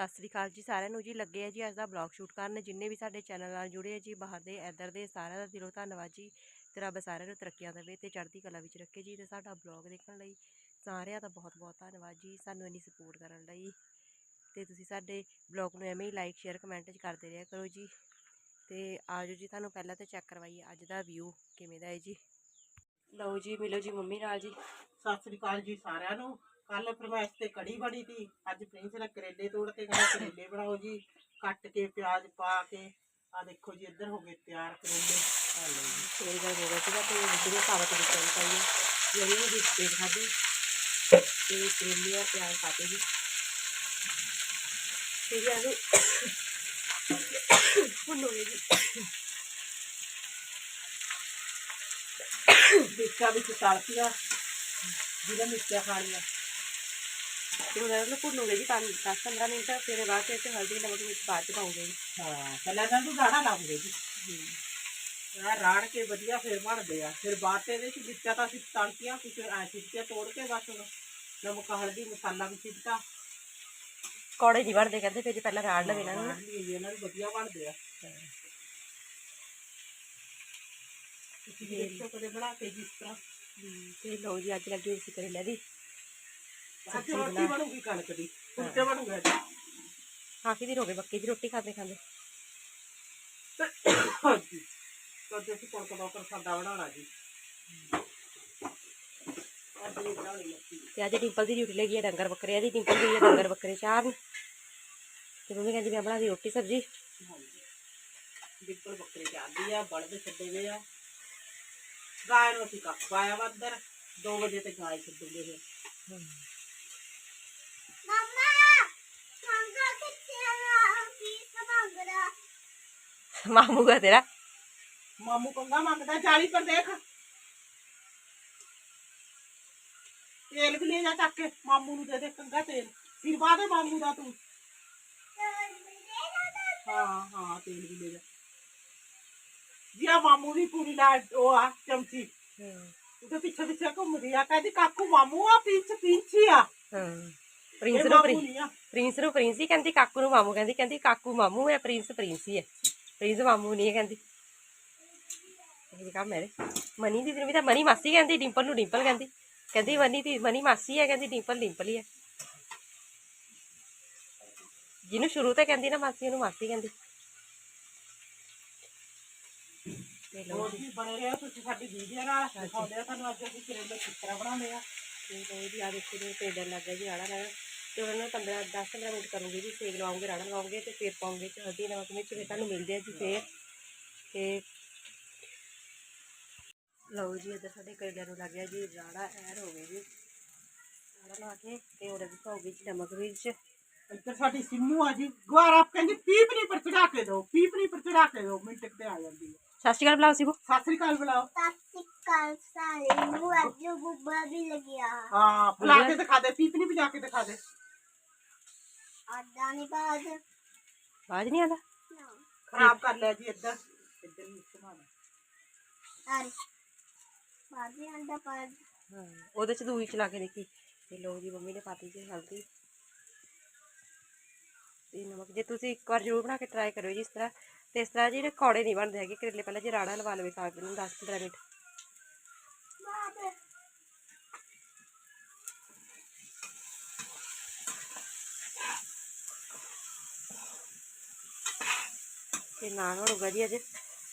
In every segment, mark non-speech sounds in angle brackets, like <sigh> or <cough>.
ਸਤਿ ਸ੍ਰੀ ਅਕਾਲ ਜੀ ਸਾਰਿਆਂ ਨੂੰ ਜੀ। ਲੱਗੇ ਆ ਜੀ ਅੱਜ ਦਾ ਬਲੌਗ ਸ਼ੂਟ ਕਰਨ। ਜਿੰਨੇ ਵੀ ਸਾਡੇ ਚੈਨਲ ਨਾਲ ਜੁੜੇ ਆ ਜੀ, ਬਾਹਰ ਦੇ, ਇੱਧਰ ਦੇ, ਸਾਰਿਆਂ ਦਾ ਦਿਲੋਂ ਧੰਨਵਾਦ ਜੀ। ਤੇ ਰੱਬ ਸਾਰਿਆਂ ਨੂੰ ਤਰੱਕੀਆਂ ਦੇਵੇ ਤੇ ਚੜ੍ਹਦੀ ਕਲਾ ਵਿੱਚ ਰੱਖੇ ਜੀ। ਤੇ ਸਾਡਾ ਬਲੌਗ ਦੇਖਣ ਲਈ ਸਾਰਿਆਂ ਦਾ ਬਹੁਤ ਬਹੁਤ ਧੰਨਵਾਦ ਜੀ, ਸਾਨੂੰ ਇੰਨੀ ਸਪੋਰਟ ਕਰਨ ਲਈ। ਤੇ ਤੁਸੀਂ ਸਾਡੇ ਬਲੌਗ ਨੂੰ ਐਵੇਂ ਹੀ ਲਾਈਕ ਸ਼ੇਅਰ ਕਮੈਂਟ ਚ ਕਰਦੇ ਰਿਹਾ ਕਰੋ ਜੀ। ਤੇ ਆਜੋ ਜੀ ਤੁਹਾਨੂੰ ਪਹਿਲਾਂ ਤਾਂ ਚੈੱਕ ਕਰਵਾਈਏ ਅੱਜ ਦਾ ਵਿਊ ਕਿਵੇਂ ਦਾ ਹੈ ਜੀ। ਲਓ ਜੀ, ਮਿਲੋ ਜੀ ਮੰਮੀ ਨਾਲ ਜੀ। ਸਤਿ ਸ੍ਰੀ ਅਕਾਲ ਜੀ ਸਾਰਿਆਂ ਨੂੰ। ਕੱਲ ਫਰਮਾਇਸ਼ ਤੇ ਕੜੀ ਬਣੀ ਤੀ ਅੱਜ ਪ੍ਰਿੰਸ ਨੇ ਕਰੇਲੇ ਤੋੜ ਕੇ ਕਹਿੰਦਾ ਕਰੇਲੇ ਬਣਾਓ ਜੀ। ਕੱਟ ਕੇ ਪਿਆਜ਼ ਪਾ ਕੇ ਆ ਦੇਖੋ ਜੀ, ਇੱਧਰ ਹੋ ਗਏ ਤਿਆਰ ਕਰੇਲੇ। ਆ ਲਓ ਜੀ। ਤੇਲ ਗਰਮ ਹੋ ਗਿਆ ਸੀਗਾ ਤੇ ਜਿਹੜੇ ਸਾਬਤ ਵਿੱਚ ਚਲ ਪਾਈਏ ਜਿਹੜੀ ਵੀ ਤੇਲ ਖਾਦੀ ਤੇ ਕਰੇਲੇ ਆ ਪਿਆਜ਼ ਪਾਤੇ ਜੀ। ਤੇ ਜੀ ਆਲੂ ਭੁੰਨੋਗੇ ਜੀ। ਦੇਖਾ ਵਿੱਚ ਤੜਕੀਆਂ, ਜਿਹਦਾ ਮਿਰਚਾਂ ਖਾਣੀਆਂ ਤੇ ਉਹਨਾਂ ਨੂੰ ਭੁੰਨੋਗੇ ਜੀ 5 10 15 ਮਿੰਟ ਫਿਰ ਬਾਅਦ ਇੱਥੇ ਹਲਦੀ ਨਮਕ ਵਿੱਚ ਬਾਅਦ ਚ ਪਾਉਂਗੇ। ਜੀ ਹਾਂ ਪਹਿਲਾਂ ਇਹਨਾਂ ਨੂੰ ਰਾੜਾ ਲਾਉਂਗੇ ਜੀ। ਆ ਰਾੜ ਕੇ ਵਧੀਆ ਫਿਰ ਬਣਦੇ ਆ। ਫਿਰ ਬਾਅਦ ਤੇ ਇਹਦੇ ਚ ਵਿੱਚਾਂ ਤਾਂ ਅਸੀਂ ਤੜਕੀਆਂ ਕੁਝ ਐ ਸਿੱਟੀਆਂ ਤੋੜ ਕੇ ਬਸ ਨਮਕ ਹਲਦੀ ਮਸਾਲਾ ਵੀ ਸਿੱਟਾ ਕੌੜੇ ਨਹੀਂ ਬਣਦੇ ਕਹਿੰਦੇ ਫਿਰ ਜੀ ਪਹਿਲਾਂ ਰਾੜ ਲਵੇ ਇਹਨਾਂ ਨੂੰ ਇਹਨਾਂ ਨੂੰ ਵਧੀਆ ਬਣਦੇ ਆ। ਤੁਸੀਂ ਦੇਖੋ ਕਦੇ ਬਣਾ ਕੇ ਜਿਸ ਤਰ੍ਹਾਂ। ਤੇ ਲਓ ਜੀ ਅੱਜ ਲੱਗੀ ਹੋਈ ਸੀ ਕਰੇਲੇ ਦੀ ਕਾਫੀ ਦਿਨ ਹੋ ਗਏ ਬੱਕੇ ਦੀ ਰੋਟੀ ਖਾਂਦੇ ਖਾਂਦੇ ਹਾਂਜੀ ਕਦੇ ਅਸੀਂ ਕਣਕ ਦਾ ਉੱਪਰ ਸਾਦਾ ਬਣਾਉਣਾ ਜੀ ਅੱਜ ਨਹੀਂ ਬਣਾਉਣੀ ਮੱਕੀ ਤੇ ਅੱਜ ਡਿੰਪਲ ਦੀ ਡਿਊਟੀ ਲੱਗੀ ਹੈ ਡੰਗਰ ਬੱਕਰੇ ਦੀ ਡਿੰਪਲ ਗਈ ਹੈ ਡੰਗਰ ਬੱਕਰੇ ਚਾਰਨ ਤੇ ਮੰਮੀ ਕਹਿੰਦੀ ਮੈਂ ਬਣਾ ਦੀ ਰੋਟੀ ਸਬਜ਼ੀ ਹਾਂਜੀ ਬਿਲਕੁਲ ਬੱਕਰੇ ਚਾਹਦੀ ਆ ਬਲਦ ਛੱਡੇ ਵੇ ਆ ਗਾਇ ਨੂੰ ਅਸੀਂ ਕੱਖ ਪਾਇਆ ਵਾ ਅੰਦਰ 2 ਵਜੇ ਤੇ ਗਾਇ ਛੱਡੂਗੇ ਫਿਰ ਮਮਾ ਮੰਗਾ ਕਿੱਥੇ ਆ ਮਾਮੂ ਦਾ ਤੇਰਾ? ਮਾਮੂ ਕੰਗਾ ਮੰਗਦਾ ਜਾਲੀ ਪਰ ਦੇਖ। ਤੇਲ ਵੀ ਲੈ ਜਾ ਚੱਕ ਕੇ ਮਾਮੂ ਨੂੰ ਦੇ ਦੇ ਕੰਗਾ ਤੇਲ। ਫਿਰ ਬਾਅਦ ਮਾਮੂ ਦਾ ਤੂੰ। ਹਾਂ ਹਾਂ ਤੇਲ ਵੀ ਲੈ ਜਾ। ਜੀ ਆ ਮਾਮੂ ਦੀ ਪੂਰੀ ਨਾਲ ਉਹ ਆ ਚਮਚੀ। ਉਹਦੇ ਪਿੱਛੇ ਪਿੱਛੇ ਘੁੰਮਦੀ ਆ। ਕਹਿੰਦੀ ਕਾਕੂ ਮਾਮੂ ਆ ਪਿੰਚ ਪਿੰਚੀ ਆ। ਹਾਂ। ਪ੍ਰਿੰਸ ਨੂੰ ਪ੍ਰਿੰਸ ਨੂੰ ਪ੍ਰਿੰਸ ਹੀ ਕਹਿੰਦੀ ਕਾਕੂ ਨੂੰ ਮਾਮੂ ਕਹਿੰਦੀ ਕਹਿੰਦੀ ਕਾਕੂ ਮਾਮੂ ਹੈ ਪ੍ਰਿੰਸ ਪ੍ਰਿੰਸ ਹੀ ਹੈ। ਪ੍ਰਿੰਸ ਮਾਮੂ ਨਹੀਂ ਹੈ ਕਹਿੰਦੀ। ਇਹ ਕੰਮ ਮੇਰੇ ਮਨੀ ਦੀ ਵੀ ਤਾਂ ਮਨੀ ਮਾਸੀ ਕਹਿੰਦੀ ਡਿੰਪਲ ਨੂੰ ਡਿੰਪਲ ਕਹਿੰਦੀ। ਕਹਿੰਦੀ ਮਨੀ ਦੀ ਮਨੀ ਮਾਸੀ ਹੈ ਕਹਿੰਦੀ ਡਿੰਪਲ ਡਿੰਪਲ ਹੀ ਹੈ। ਜਿਹਨੂੰ ਸ਼ੁਰੂ ਤੋਂ ਕਹਿੰਦੀ ਨਾ ਮਾਸੀ ਉਹਨੂੰ ਮਾਸੀ ਕਹਿੰਦੀ। ਹੋਰ ਵੀ ਬਣੇ ਰਿਹਾ ਤੁਸੀਂ ਸਾਡੀ ਵੀਡੀਓ ਨਾਲ? ਦਿਖਾਉਂਦੇ ਆ ਤੁਹਾਨੂੰ ਅੱਜ ਅਸੀਂ ਕਰੇਲੇ ਕਿਸ ਤਰ੍ਹਾਂ ਬਣਾਉਂਦੇ ਆ? ਤੇ ਕੋਈ ਵੀ ਆ ਦੇਖੋ ਜੀ ਟੇਡਰ ਲੱਗ ਜੀ ਰਾੜਾ ਰਾੜਾ ਤੇ ਉਹਨਾਂ ਨੂੰ 15 10 15 ਮਿੰਟ ਕਰੂੰਗੀ ਜੀ ਸੇਕ ਲਵਾਉਂਗੇ ਰਾੜਾ ਲਵਾਉਂਗੇ ਤੇ ਫਿਰ ਪਾਉਂਗੇ ਚ ਹਲਦੀ ਨਮਕ ਮਿਰਚ ਫਿਰ ਤੁਹਾਨੂੰ ਮਿਲਦੇ ਆ ਜੀ ਫੇਰ। ਤੇ ਲਓ ਜੀ ਇੱਧਰ ਸਾਡੇ ਕਰੇਲਿਆਂ ਨੂੰ ਲੱਗ ਗਿਆ ਜੀ ਰਾੜਾ ਐਡ ਹੋ ਗਿਆ ਜੀ। ਰਾੜਾ ਲਾ ਕੇ ਤੇ ਉਹਦੇ ਵਿੱਚ ਪਾਉਗੀ ਜੀ ਨਮਕ ਮਿਰਚ। ਇੱਧਰ ਸਾਡੀ ਸਿੰਮੂ ਆ ਜੀ ਗੁਆਰ ਆਪ ਕਹਿੰਦੀ ਪੀਪਣੀ ਪਰ ਚੜਾ ਕੇ ਦਿਓ ਪੀਪਣੀ ਪਰ ਚੜਾ ਕੇ ਦਿਓ ਮਿੰਟ ਤੇ ਆ ਜਾਂਦੀ ਹੈ। ਸਤਿ ਸ਼੍ਰੀ ਅਕਾਲ ਬੁਲਾਓ ਸਿਬੂ ਸਤਿ ਸ੍ਰੀ ਅਕਾਲ ਬੁਲਾਓ। ਸਤਿ ਕਾਲ ਸਾਰੇ ਨੂੰ ਅੱਜ ਗੁੱਬਾ ਵੀ ਲੱਗਿਆ। ਹਾਂ ਬੁਲਾ ਕੇ ਦਿਖਾ ਦੇ ਪੀਪਣੀ ਵਜਾ ਕੇ ਦਿਖਾ ਦੇ। ਆਦਾ ਨਹੀਂ ਨਹੀਂ ਨਾ ਖਰਾਬ ਕਰ ਲਿਆ ਜੀ ਇੱਧਰ। ਇੱਧਰ ਹੀ ਇਸਤੇਮਾਲ ਅਰੇ ਬਾਦੀ ਆਂਦਾ ਹਾਂ ਉਹਦੇ ਚ ਦੂਈ ਚਲਾ ਕੇ ਦੇਖੀ। ਤੇ ਲਓ ਜੀ ਮੰਮੀ ਨੇ ਪਾਤੀ ਜੀ ਹਲਦੀ। ਤੇ ਨਮਕ ਜੇ ਤੁਸੀਂ ਇੱਕ ਵਾਰ ਜ਼ਰੂਰ ਬਣਾ ਕੇ ਟਰਾਈ ਕਰਿਓ ਜੀ ਇਸ ਤਰ੍ਹਾਂ। ਤੇ ਇਸ ਤਰ੍ਹਾਂ ਜਿਹੜੇ ਕੌੜੇ ਨਹੀਂ ਬਣਦੇ ਹੈਗੇ ਕਰੇਲੇ ਪਹਿਲਾਂ ਜੇ ਰਾੜਾ ਲਵਾ ਲਵੇ ਸਾਗ ਨੂੰ 10 15 ਮਿੰਟ। ਤੇ ਨਾਲ ਬਣੂਗਾ ਜੀ ਅੱਜ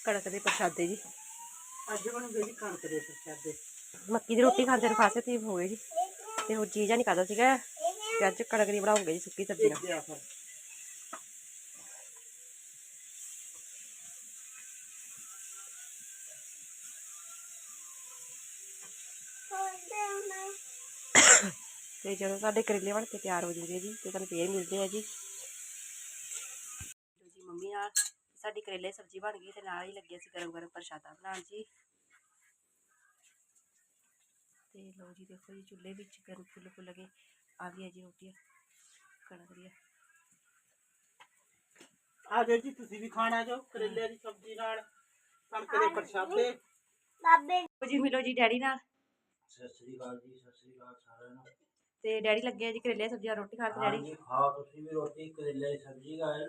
ਕਣਕ ਦੇ ਪ੍ਰਸ਼ਾਦੇ ਜੀ। ਅੱਜ ਬਣੂਗੇ ਜੀ ਕਣਕ ਦੇ ਪ੍ਰਸ਼ਾਦੇ। ਮੱਕੀ ਦੀ ਰੋਟੀ ਖਾਂਦੇ ਨੂੰ ਖਾਸੇ ਤੀ ਹੋ ਗਏ ਜੀ। ਤੇ ਉਹ ਚੀਜ਼ਾਂ ਨਹੀਂ ਖਾਦਾ ਸੀਗਾ ਤੇ ਅੱਜ ਕਣਕ ਦੀ ਬਣਾਉਂਗੇ ਜੀ ਸੁੱਕੀ ਸਬਜ਼ੀ ਨਾਲ। ਤੇ ਜਦੋਂ ਸਾਡੇ ਕਰੇਲੇ ਬਣ ਕੇ ਤਿਆਰ ਹੋ ਜੂਗੇ ਜੀ ਤੇ ਤੁਹਾਨੂੰ ਫੇਰ ਮਿਲਦੇ ਆ ਜੀ ਲਓ ਜੀ ਮੰਮੀ ਨਾਲ ਸਾਡੀ ਕਰੇਲੇ ਦੀ ਸਬਜ਼ੀ ਬਣ ਗਈ ਤੇ ਨਾਲ ਹੀ ਲੱਗੇ ਸੀ ਗਰਮ ਗਰਮ ਪ੍ਰਸ਼ਾਦਾ ਬਣਾਉਣ ਜੀ। ਤੇ ਲਓ ਜੀ ਦੇਖੋ ਜੀ ਚੁੱਲ੍ਹੇ ਵਿੱਚ ਗਰਮ ਫੁੱਲ ਫੁੱਲ ਕੇ ਆ ਗਈ ਹੈ ਜੀ ਰੋਟੀ ਕਣਕ ਦੀ ਆ ਜਾਓ ਜੀ ਤੁਸੀਂ ਵੀ ਖਾਣਾ ਜੋ ਕਰੇਲੇ ਦੀ ਸਬਜ਼ੀ ਨਾਲ ਕਣਕ ਦੇ ਪ੍ਰਸ਼ਾਦੇ। ਬਾਬੇ ਲਓ ਜੀ ਮਿਲੋ ਜੀ ਡੈਡੀ ਨਾਲ। ਸਤਿ ਸ੍ਰੀ ਅਕਾਲ ਜੀ ਸਤਿ ਸ੍ਰੀ ਅਕਾਲ ਸਾਰਿਆਂ ਨੂੰ। ਤੇ ਡੈਡੀ ਲੱਗੇ ਆ ਜੀ ਕਰੇਲੇ ਸਬਜ਼ੀਆਂ ਰੋਟੀ ਖਾਣ ਤੇ ਡੈਡੀ। ਹਾਂਜੀ ਖਾਓ ਤੁਸੀਂ ਵੀ ਰੋਟੀ ਕਰੇਲੇ ਦੀ ਸਬਜ਼ੀ ਖਾਏ।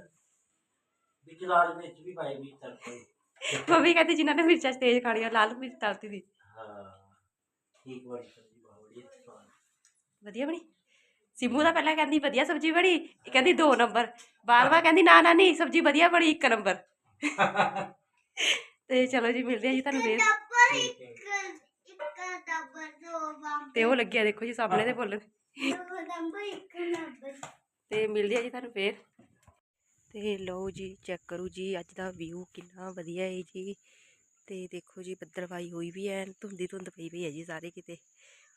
ਵਿੱਚ ਲਾਲ ਮਿਰਚ ਵੀ ਪਾਈ ਵੀ ਤੜਕੇ <laughs> ਮੰਮੀ ਕਹਿੰਦੀ ਜਿਨ੍ਹਾਂ ਨੇ ਮਿਰਚਾਂ ਤੇਜ਼ ਖਾਣੀਆਂ ਲਾਲ ਮਿਰਚ ਤਲਤੀ ਦੀ। ਹਾਂ ਠੀਕ ਬੜੀ ਸਬਜ਼ੀ ਬਹੁਤ ਵਧੀਆ ਸਵਾਦ ਵਧੀਆ ਬਣੀ? ਸਿਮੂ ਦਾ ਪਹਿਲਾਂ ਕਹਿੰਦੀ ਵਧੀਆ ਸਬਜ਼ੀ ਬਣੀ ਇਹ ਕਹਿੰਦੀ 2 ਨੰਬਰ। ਬਾਰ ਬਾਰ ਕਹਿੰਦੀ ਨਾ ਨਾ ਨਹੀਂ ਸਬਜ਼ੀ ਵਧੀਆ ਬਣੀ 1 ਨੰਬਰ। <laughs> ਤੇ ਚਲੋ ਜੀ ਮਿਲਦੇ ਆ ਜੀ ਤੁਹਾਨੂੰ ਫੇਰ। ਇੱਕ ਇੱਕ ਦੋ ਤੇ ਉਹ ਲੱਗਿਆ ਦੇਖੋ ਜੀ ਸਾਹਮਣੇ ਤੇ ਬੋਲਣ। ਦੋ ਇੱਕ ਨੰਬਰ। ਤੇ ਮਿਲਦੇ ਆ ਜੀ ਤੁਹਾਨੂੰ ਫੇਰ। ਤੇ ਲਓ ਜੀ ਚੈੱਕ ਕਰੋ ਜੀ, ਅੱਜ ਦਾ ਵਿਊ ਕਿੰਨਾ ਵਧੀਆ ਹੈ ਜੀ। ਤੇ ਦੇਖੋ ਜੀ, ਬੱਦਲਵਾਈ ਹੋਈ ਵੀ ਹੈ ਧੁੰਦੀ ਧੁੰਦ ਪਈ ਪਈ ਹੈ ਜੀ ਸਾਰੇ ਕਿਤੇ।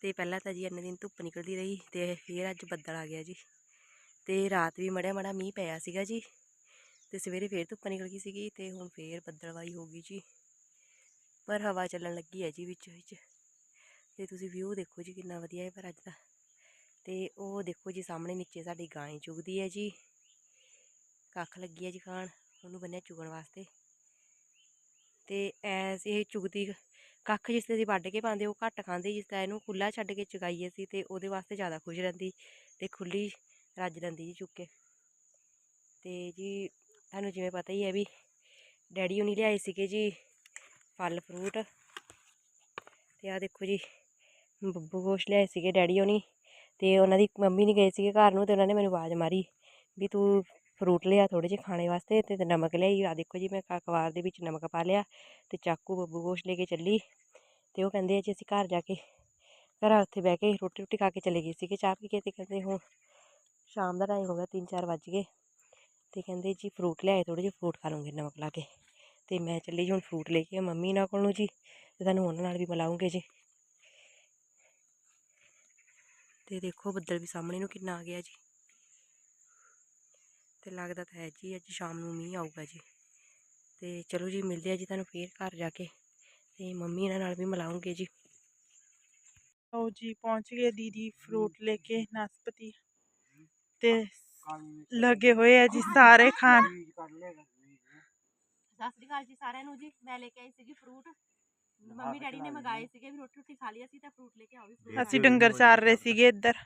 ਤੇ ਪਹਿਲਾਂ ਤਾਂ ਜੀ ਇੰਨੇ ਦਿਨ ਧੁੱਪ ਨਿਕਲਦੀ ਰਹੀ ਤੇ ਫਿਰ ਅੱਜ ਬੱਦਲ ਆ ਗਿਆ ਜੀ। ਤੇ ਰਾਤ ਵੀ ਮੜਿਆ ਮੜਾ ਮੀਂਹ ਪਿਆ ਸੀਗਾ ਜੀ। ਤੇ ਸਵੇਰੇ ਫੇਰ ਧੁੱਪ ਨਿਕਲ ਗਈ ਸੀਗੀ ਤੇ ਹੁਣ ਫੇਰ ਬੱਦਲਵਾਈ ਹੋ ਗਈ ਜੀ। ਪਰ ਹਵਾ ਚੱਲਣ ਲੱਗੀ ਹੈ ਜੀ ਵਿੱਚ ਵਿੱਚ। ਤੇ ਤੁਸੀਂ ਵਿਊ ਦੇਖੋ ਜੀ ਕਿੰਨਾ ਵਧੀਆ ਹੈ ਪਰ ਅੱਜ ਦਾ। ਤੇ ਉਹ ਦੇਖੋ ਜੀ, ਸਾਹਮਣੇ ਨੀਚੇ ਸਾਡੀ ਗਾਂ ਚੁਗਦੀ ਹੈ ਜੀ। ਕੱਖ ਲੱਗੀ ਹੈ ਜੀ ਖਾਣ ਉਹਨੂੰ ਬੰਨਿਆ ਚੁਗਣ ਵਾਸਤੇ। ਤੇ ਐਸ ਇਹ ਚੁਗਦੀ ਕੱਖ ਜਿਸ ਤੇ ਅਸੀਂ ਵੱਢ ਕੇ ਪਾਉਂਦੇ, ਉਹ ਘੱਟ ਖਾਂਦੇ, ਜਿਸ ਤਰ੍ਹਾਂ ਇਹਨੂੰ ਖੁੱਲਾ ਛੱਡ ਕੇ ਚੁਗਾਈਏ ਸੀ ਤੇ ਉਹਦੇ ਵਾਸਤੇ ਜ਼ਿਆਦਾ ਖੁਸ਼ ਰਹਿੰਦੀ ਤੇ ਖੁੱਲੀ ਰੱਜ ਲੈਂਦੀ ਜੀ ਚੁੱਕ ਕੇ। ਤੇ ਜੀ ਤੁਹਾਨੂੰ ਜਿਵੇਂ ਪਤਾ ਹੀ ਹੈ ਵੀ ਡੈਡੀ ਹੁਣੀ ਲਿਆਏ ਸੀਗੇ ਜੀ ਫਲ, ਫਰੂਟ। ਤੇ ਆ ਦੇਖੋ ਜੀ, ਬੱਬੂ ਗੋਸ਼ ਲਿਆਏ ਸੀਗੇ ਡੈਡੀ ਹੁਣੀ ਤੇ ਉਹਨਾਂ ਦੀ ਮੰਮੀ ਨਹੀਂ ਗਏ ਸੀਗੇ ਘਰ ਨੂੰ ਤੇ ਉਹਨਾਂ ਨੇ ਮੈਨੂੰ ਆਵਾਜ਼ ਮਾਰੀ ਵੀ ਤੂੰ ਫਰੂਟ ਲਿਆ ਥੋੜੇ ਜਿਹੇ ਖਾਣੇ ਵਾਸਤੇ ਤੇ ਤੇ ਨਮਕ ਲਿਆਈ। ਆ ਦੇਖੋ ਜੀ, ਮੈਂ ਕ- ਅਖਬਾਰ ਦੇ ਵਿੱਚ ਨਮਕ ਪਾ ਲਿਆ ਤੇ ਚਾਕੂ ਬੱਬੂ ਗੋਸ਼ ਲੈ ਕੇ ਚੱਲੀ ਤੇ ਉਹ ਕਹਿੰਦੇ ਜੀ, ਅਸੀਂ ਘਰ ਜਾ ਕੇ ਘਰ ਉੱਥੇ ਬਹਿ ਕੇ ਰੋਟੀ ਰੋਟੀ ਖਾ ਕੇ ਚਲੇ ਗਏ ਸੀਗੇ। ਚਾਹ ਪੀ ਕੇ ਤੇ ਕਹਿੰਦੇ ਹੁਣ ਸ਼ਾਮ ਦਾ ਟਾਈਮ ਹੋ ਗਿਆ 3-4 ਵੱਜ ਗਏ ਤੇ ਕਹਿੰਦੇ ਜੀ, ਫਰੂਟ ਲਿਆਏ ਥੋੜੇ ਜਿਹੇ ਫਰੂਟ ਖਾ ਲਵਾਂਗੇ ਨਮਕ ਲਾ ਕੇ। ਤੇ ਮੈਂ ਚੱਲੀ ਜੀ ਹੁਣ ਫਰੂਟ ਲੈ ਕੇ, ਮੰਮੀ ਨਾਲ ਕੋਲੋਂ ਜੀ ਤੇ ਤੁਹਾਨੂੰ ਉਹਨਾਂ ਨਾਲ ਵੀ ਮਿਲਾਉਂਗੇ ਜੀ। ਤੇ ਦੇਖੋ ਬੱਦਲ ਵੀ ਸਾਹਮਣੇ ਨੂੰ ਕਿੰਨਾ ਆ ਗਿਆ ਜੀ। ਤੇ ਲੱਗਦਾ ਤਾਂ ਹੈ ਜੀ ਅੱਜ ਸ਼ਾਮ ਨੂੰ ਮੀਂਹ ਆਊਗਾ ਜੀ। ਤੇ ਚਲੋ ਜੀ ਮਿਲਦੇ ਆ ਜੀ ਤੁਹਾਨੂੰ ਫੇਰ ਘਰ ਜਾ ਕੇ ਤੇ ਮੰਮੀ ਇਹਨਾਂ ਨਾਲ ਵੀ ਮਿਲਾਉਂਗੇ ਜੀ। ਲਓ ਜੀ ਪਹੁੰਚ ਗਏ ਦੀਦੀ ਫਰੂਟ ਲੈ ਕੇ ਨਾਸਪਤੀ। ਤੇ ਲੱਗੇ ਹੋਏ ਆ ਜੀ ਸਾਰੇ ਖਾਣ। ਸਤਿ ਸ੍ਰੀ ਅਕਾਲ ਜੀ ਸਾਰਿਆਂ ਨੂੰ ਜੀ ਮੈਂ ਲੈ ਕੇ ਆਈ ਸੀਗੀ ਫਰੂਟ। ਮੰਮੀ ਡੈਡੀ ਨੇ ਮੰਗਾਏ ਸੀਗੇ ਵੀ ਰੋਟੀ ਰੋਟੀ ਖਾ ਲਈ ਅਸੀਂ ਤਾਂ ਫਰੂਟ ਲੈ ਕੇ ਆਓ ਵੀ ਅਸੀਂ ਡੰਗਰ ਚਾਰ ਰਹੇ ਸੀਗੇ ਇੱਧਰ।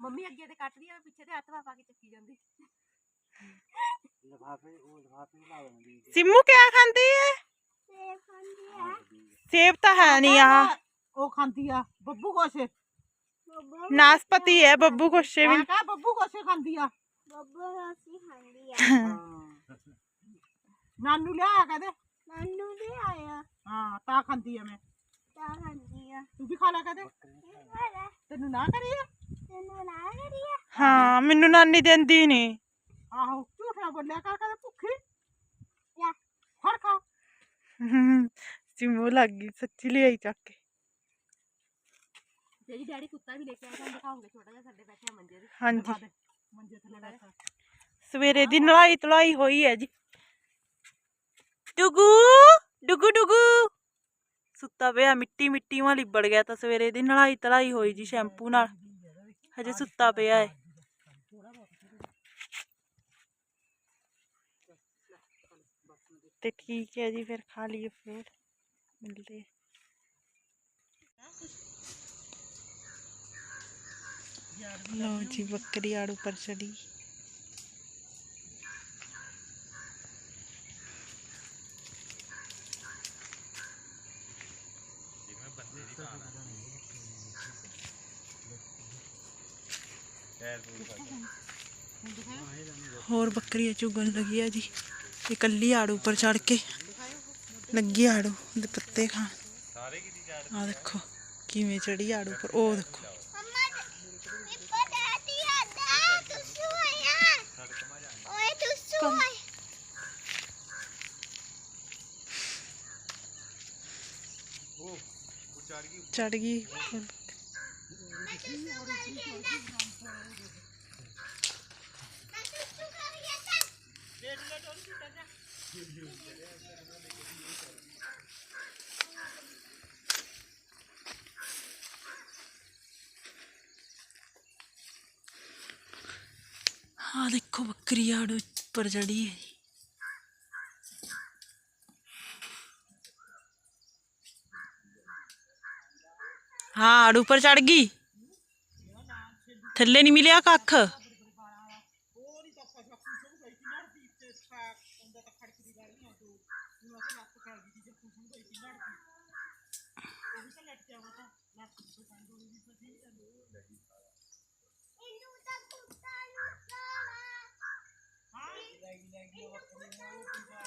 ਮੰਮੀ ਅੱਗੇ ਤੇ ਕੱਟਦੀ ਆ ਪਿੱਛੇ ਤੇ ਹੱਥ ਪਾ ਪਾ ਕੇ ਚੱਕੀ ਜਾਂਦੀ। ਲਫਾਫੇ ਉਹ ਲਫਾਫੇ ਲਾ ਦਿੰਦੀ ਸਿੰਮੂ ਕਿਆ ਖਾਂਦੀ ਹੈ ਤੇ ਖਾਂਦੀ ਆ ਸੇਬ ਤਾਂ ਹੈ ਨਹੀਂ ਆਹ ਉਹ ਖਾਂਦੀ ਆ ਬੱਬੂ ਕੋਸ਼ੇ ਬੱਬੂ ਨਾਸਪਤੀ ਹੈ ਬੱਬੂ ਕੋਸ਼ੇ ਵੀ ਮੈਂ ਕਹਾ ਬੱਬੂ ਕੋਸ਼ੇ ਖਾਂਦੀ ਆ ਬੱਬੂ ਰੋਟੀ ਖਾਂਦੀ ਆ ਨਾਨੂ ਲਿਆ ਕਹਦੇ ਨਾਨੂ ਵੀ ਆਇਆ ਹਾਂ ਤਾਂ ਖਾਂਦੀ ਆ ਮੈਂ ਤਾਂ ਖਾਂਦੀ ਆ ਤੂੰ ਆਹੋ ਝੂਠ ਨਾ ਬੋਲਿਆ ਕਰ ਕਹਦੇ ਭੁੱਖੀ। ਲੈ। ਫੜ ਖਾ। ਸਿੰਮੂ ਲੱਗ ਗਈ ਸੱਚੀ ਲਿਆਈ ਚੱਕ ਕੇ। ਜਿਹੜੀ ਡੈਡੀ ਕੁੱਤਾ ਵੀ ਲੈ ਕੇ ਆਇਆ ਤੁਹਾਨੂੰ ਦਿਖਾਉਂਗੇ ਛੋਟਾ ਜਿਹਾ ਸਾਡੇ ਬੈਠੇ ਆ ਮੰਜੇ ਤੇ ਹਾਂਜੀ। ਦੇ ਮੰਜੇ ਥੱਲੇ ਬੈਠਾ। ਸਵੇਰੇ ਦੀ ਨਲਾਈ ਤਲਾਈ ਹੋਈ ਹੈ ਜੀ। ਡੁਗੂ ਡੁਗੂ ਡੁਗੂ। ਸੁੱਤਾ ਪਿਆ ਮਿੱਟੀ ਮਿੱਟੀ ਵਾਂ ਲਿਬੜ ਗਿਆ ਤਾਂ ਸਵੇਰੇ ਦੀ ਨਲਾਈ ਤਲਾਈ ਹੋਈ ਜੀ ਸ਼ੈਂਪੂ ਨਾਲ। ਹਜੇ ਸੁੱਤਾ ਪਿਆ ਹੈ ਤੇ ਠੀਕ ਹੈ ਜੀ, ਫਿਰ ਖਾ ਲਈਏ ਫਰੂਟ ਮਿਲਦੇ ਆ। ਲਓ ਜੀ, ਬੱਕਰੀ ਆੜੂ ਪਰ ਚੜੀ ਹੋਰ ਬੱਕਰੀਆਂ ਚੁਗਣ ਲੱਗੀ ਆ ਜੀ ਇਕੱਲੀ ਆੜੂ ਉੱਪਰ ਚੜ ਕੇ ਲੱਗੀ ਆੜੂ ਦੇ ਪੱਤੇ ਖਾਣ ਆ ਦੇਖੋ ਕਿਵੇਂ ਚੜੀ ਆੜੂ ਉੱਪਰ ਉਹ ਦੇਖੋ ਮੰਮਾ ਨਿੱਪਾ ਦਾਦੀ ਆਦਾ ਤੁਸੂ ਆਇਆ ਓਏ ਤੁਸੂ ਆਇਆ ਚੜ ਗਈ ਮੈਂ ਤੁਸੂ ਕਰ ਗਿਆ ਤਾਂ ਮੈਂ ਤੁਸੂ ਕਰ ਗਿਆ ਤਾਂ ਆ ਦੇਖੋ ਬੱਕਰੀ ਆੜੂ ਉੱਪਰ ਚੜੀ ਹੈ ਜੀ ਹਾਂ ਆੜੂ ਉੱਪਰ ਚੜ ਗਈ ਥੱਲੇ ਨਹੀਂ ਮਿਲਿਆ ਕੱਖ ਹੋਰ ਹੀ ਤਾਂ ਫਸਲ ਫਸਲ ਗਈ ਸੀ ਲੜਦੀ ਤੇ ਖਾ ਉਹਦਾ ਤਾਂ ਖੜਕਦੀ ਵਾਲੀਆਂ ਦੋ ਹੁਣ ਅਸੀਂ ਲੱਤ ਖਾ ਗਈ ਜੇ ਫਸਲ ਗਈ ਸੀ ਲੜਦੀ ਉਹ ਵੀ ਤਾਂ ਲੱਟ ਜਾਵਾ ਤਾਂ ਲੱਤ ਤੋਂ ਕੰਡ ਹੋਈ ਵੀ ਫਸੀ ਜਾਂਦੀ ਇਹਨੂੰ ਤਾਂ ਕੁੱਤਾ ਲੁੱਟਾਵਾ ਹਾਂ ਲੈਗੀ ਲੈਗੀ ਉਹ ਆਪਣੇ ਉਹ ਪੂਰਾ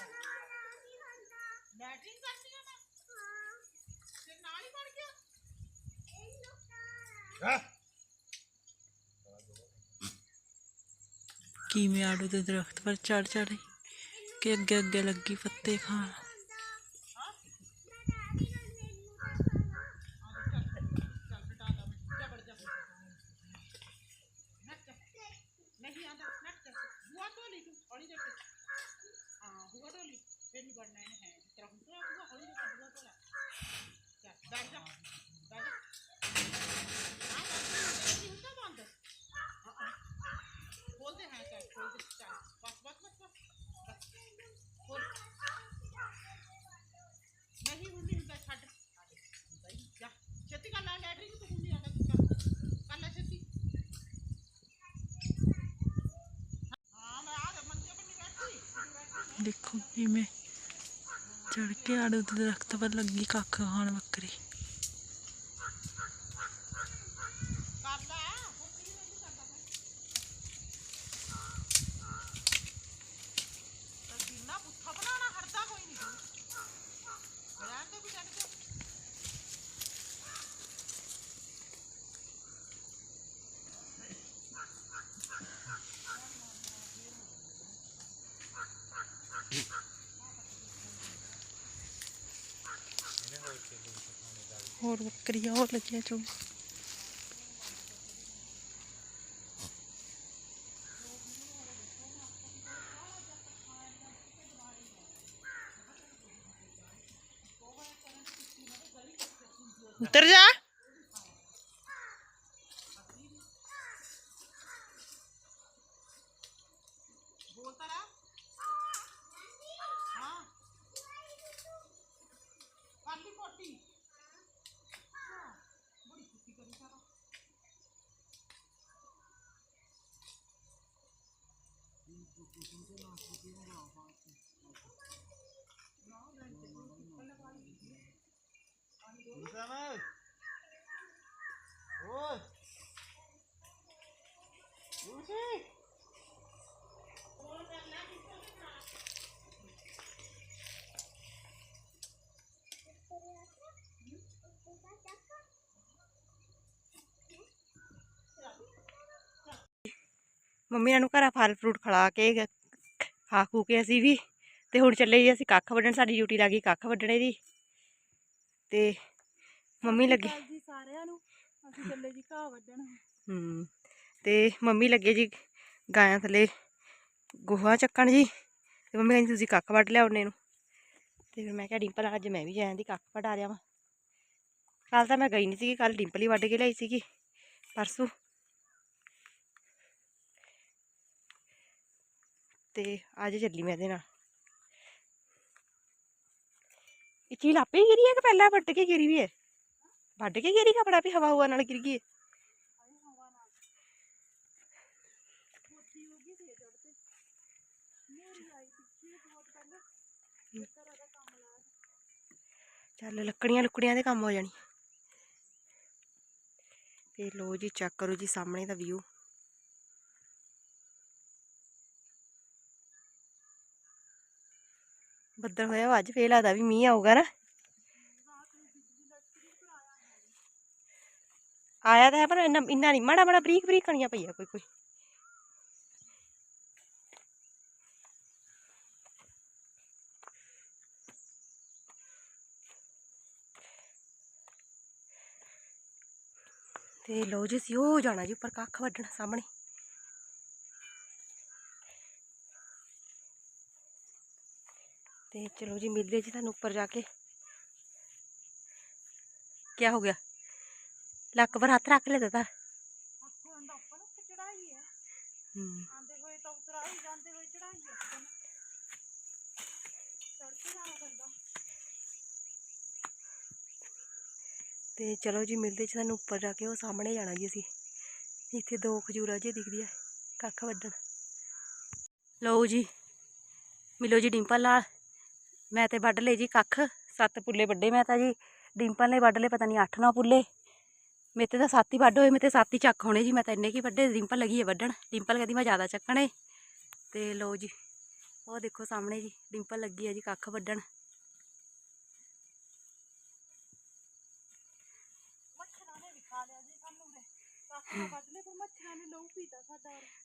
ਲੈਟਿੰਗ ਕਰਦੀ ਆ ਮੈਂ ਤੇ ਨਾਲ ਹੀ ਮਰ ਗਿਆ ਕਿਵੇਂ ਆੜੂ ਦੇ ਦਰਖਤ ਪਰ ਚੜ ਚੜੀ ਕਿ ਅੱਗੇ ਅੱਗੇ ਲੱਗੀ ਪੱਤੇ ਖਾਣ ਨਹੀਂ ਆਂਦਾ ਨੱਟ ਬੁਆ ਢੋਲੀ ਤੂੰ ਹੌਲੀ ਦੇ ਹਾਂ ਬੁਆ ਢੋਲੀ ਫਿਰ ਨਹੀਂ ਬਣਨਾ ਇਹਨੇ ਹੈ ਜਿਸ ਤਰ੍ਹਾਂ ਹੁੰਦਾ ਬੁਆ ਹੌਲੀ ਦੇ ਬੁਆ ਢੋਲਾ ਚੱਲ ਬੈਠ ਜਾ ਬੈਠ ਜਾ ਹਾਂ ਬਸ ਨਹੀਂ ਹੁੰਦਾ ਬੰਦ ਹਾਂ ਹਾਂ ਖੋਲਦੇ ਹਾਂ ਚੱਲ ਖੋਲਦੇ ਚੱਲ ਬਸ ਬਸ ਬਸ ਬਸ ਬਸ ਖੋਲ ਨਹੀਂ ਹੁੰਦੀ ਹੁੰਦਾ ਛੱਡ ਬਈ ਜਾ ਛੇਤੀ ਕਰ ਲੈ ਲੈਟਰਿੰਗ ਤੂੰ ਹੁੰਦੀ ਆਂਦਾ ਕਰ ਚੜ ਕੇ ਆੜੂ ਦੇ ਦਰਖਤ ਪਰ ਲੱਗੀ ਕੱਖ ਖਾਣ ਬੱਕਰੀ ਕਰ ਲੈ ਹੋਰ ਕੀ ਨਹੀਂ ਕਰਦਾ ਮੈਂ ਤਾਂ ਜਿੰਨਾ ਪੁੱਠਾ ਬਣਾਉਣਾ ਹਟਦਾ ਕੋਈ ਨਹੀਂ ਰਹਿਣ ਦੇ ਵੀ ਛੱਡ ਦੇ ਹੋਰ ਬੱਕਰੀਆਂ ਹੋਰ ਲੱਗੀਆਂ ਚੋ ਉਤਰ ਜਾ। ਮੰਮੀ ਨਾਲ ਨੂੰ ਘਰਾਂ ਫਲ ਫਰੂਟ ਖਿਲਾ ਕੇ ਖਾ ਖੂ ਕੇ ਅਸੀਂ ਵੀ ਤੇ ਹੁਣ ਚੱਲੇ ਜੀ ਅਸੀਂ ਕੱਖ ਵੱਢਣ ਸਾਡੀ ਡਿਊਟੀ ਲੱਗੀ ਕੱਖ ਵੱਢਣੇ ਦੀ ਤੇ ਮੰਮੀ ਲੱਗੀ ਜੀ ਸਾਰਿਆਂ ਨੂੰ ਅਸੀਂ ਚੱਲੇ ਜੀ ਘਾਹ ਵੱਢਣ। ਹੂੰ ਤੇ ਮੰਮੀ ਲੱਗੇ ਜੀ ਗਾਇਆਂ ਥੱਲੇ ਗੋਹਾ ਚੱਕਣ ਜੀ ਤੇ ਮੰਮੀ ਕਹਿੰਦੀ ਤੁਸੀਂ ਕੱਖ ਵੱਢ ਲਿਆ ਉਹਨੇ ਨੂੰ ਤੇ ਫਿਰ ਮੈਂ ਕਿਹਾ ਡਿੰਪਲ ਅੱਜ ਮੈਂ ਵੀ ਜਾਂਦੀ ਕੱਖ ਵੱਢਾ ਰਿਆ ਵਾਂ। ਕੱਲ ਤਾਂ ਮੈਂ ਗਈ ਨਹੀਂ ਸੀਗੀ ਕੱਲ ਡਿੰਪਲ ਹੀ ਵੱਢ ਕੇ ਲਿਆਈ ਸੀਗੀ ਪਰਸੋਂ। ਤੇ ਅੱਜ ਚੱਲੀ ਮੈਂ ਇਹਦੇ ਨਾਲ। ਇਹ ਚੀਲ ਆਪੇ ਹੀ ਗਿਰੀ ਹੈ ਕਿ ਪਹਿਲਾਂ ਵੱਢ ਕੇ ਗਿਰੀ ਵੀ ਹੈ? ਵੱਢ ਕੇ ਗਿਰੀ ਕਪੜਾ ਵੀ ਹਵਾ ਹੁਆ ਨਾਲ ਗਿਰ ਗਈ ਚੱਲ ਲੱਕੜੀਆਂ ਲੁਕੜੀਆਂ ਦੇ ਕੰਮ ਹੋ ਜਾਣੀ। ਤੇ ਲੋ ਜੀ ਚੈੱਕ ਕਰੋ ਜੀ ਸਾਹਮਣੇ ਦਾ ਵਿਊ ਬੱਦਲ ਹੋਇਆ ਵਾ ਅੱਜ ਫੇਰ ਲੱਗਦਾ ਵੀ ਮੀਂਹ ਆਊਗਾ ਨਾ। ਆਇਆ ਤਾਂ ਹੈ, ਪਰ ਇੰਨਾ ਇੰਨਾ ਨਹੀਂ ਮਾੜਾ ਮਾੜਾ ਬਰੀਕ ਬਰੀਕ ਕਣੀਆਂ ਪਈਆ ਕੋਈ ਕੋਈ। ਤੇ ਲੋ ਜੀ, ਅਸੀਂ ਉਹ ਜਾਣਾ ਜੀ, ਉੱਪਰ ਕੱਖ ਵੱਢਣ ਸਾਹਮਣੇ। ਚਲੋ ਜੀ ਮਿਲਦੇ ਜੀ ਤੁਹਾਨੂੰ ਉੱਪਰ ਜਾ ਕੇ ਕੀ ਹੋ ਗਿਆ ਲੱਕ ਪਰ ਹੱਥ ਰੱਖ ਲੈ ਤਾ ਅੱਖੋਂ ਦਾ ਉੱਪਰ ਉੱਤੇ ਚੜਾਈ ਹੈ ਹੂੰ ਆਂਦੇ ਹੋਏ ਤਾਂ ਉਤਰਾਈ ਜਾਂਦੇ ਹੋਏ ਚੜਾਈ ਹੈ ਚੜ ਕੇ ਜਾਣਾ ਪੈਂਦਾ ਤੇ ਚਲੋ ਜੀ ਮਿਲਦੇ ਜੀ ਤੁਹਾਨੂੰ ਉੱਪਰ ਮੈਂ ਤੇ ਵੱਢ ਲਏ ਜੀ ਕੱਖ, ਸੱਤ ਪੁੱਲੇ ਵੱਡੇ ਮੈਂ ਤਾਂ ਜੀ, ਡਿੰਪਲ ਨੇ ਵੱਢ ਲਏ ਪਤਾ ਨਹੀਂ 8 9 ਪੁੱਲੇ। ਮੇਰੇ ਤਾਂ ਸੱਤ ਹੀ ਵੱਢ ਹੋਏ, ਮੇਰੇ ਸੱਤ ਹੀ ਚੱਕ ਹੋਣੇ ਜੀ, ਮੈਂ ਤਾਂ ਇੰਨੇ ਕੀ ਵੱਡੇ ਡਿੰਪਲ ਲੱਗੀ ਹੈ ਵੱਢਣ, ਡਿੰਪਲ ਕਹਿੰਦੀ ਮੈਂ ਜ਼ਿਆਦਾ ਚੱਕਣੇ। ਤੇ ਲੋ ਜੀ, ਉਹ ਦੇਖੋ ਸਾਹਮਣੇ ਜੀ, ਡਿੰਪਲ ਲੱਗੀ ਹੈ ਜੀ ਕੱਖ ਵੱਢਣ।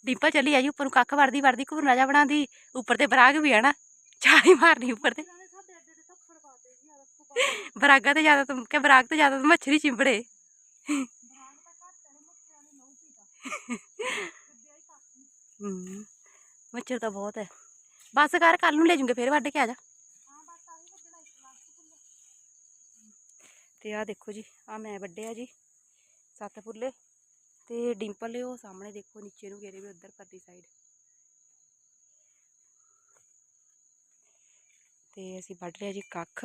ਡਿੰਪਲ ਚੱਲੀ ਆ ਜੀ, ਉੱਪਰ ਨੂੰ ਕੱਖ ਵੜਦੀ ਵੜਦੀ ਘੁਰਨਾ ਜਾ ਬਣਾਉਂਦੀ, ਉੱਪਰ ਤੇ ਬਰਾਗ ਵੀ ਹੈ ਨਾ ਛਾਲੀ ਮਾਰਨੀ ਉੱਪਰ ਤੇ। ਬਰਾਗਾ ਤੇ ਜ਼ਿਆਦਾ ਤੁਮ ਕਿ ਬਰਾਗ ਤੇ ਜ਼ਿਆਦਾ ਤਾਂ ਮੱਛਰੀ ਚਿੰਬੜੇ ਹੂੰ ਮੱਛਰ ਤਾਂ ਬਹੁਤ ਹੈ ਬਸ ਕਰ ਕੱਲ ਨੂੰ ਲੈ ਜੂਗੇ ਫੇਰ ਵੱਢ ਕੇ ਆ ਜਾ ਤੇ ਆ ਦੇਖੋ ਜੀ ਆ ਮੈਂ ਵੱਢਿਆ ਜੀ ਸੱਤ ਫੁੱਲੇ ਤੇ ਡਿੰਪਲ ਨੇ ਉਹ ਸਾਹਮਣੇ ਦੇਖੋ ਨੀਚੇ ਨੂੰ ਗੇਰੇ ਵੀ ਉਧਰ ਪਰਲੀ ਸਾਈਡ ਤੇ ਅਸੀਂ ਵੱਢ ਲਿਆ ਜੀ ਕੱਖ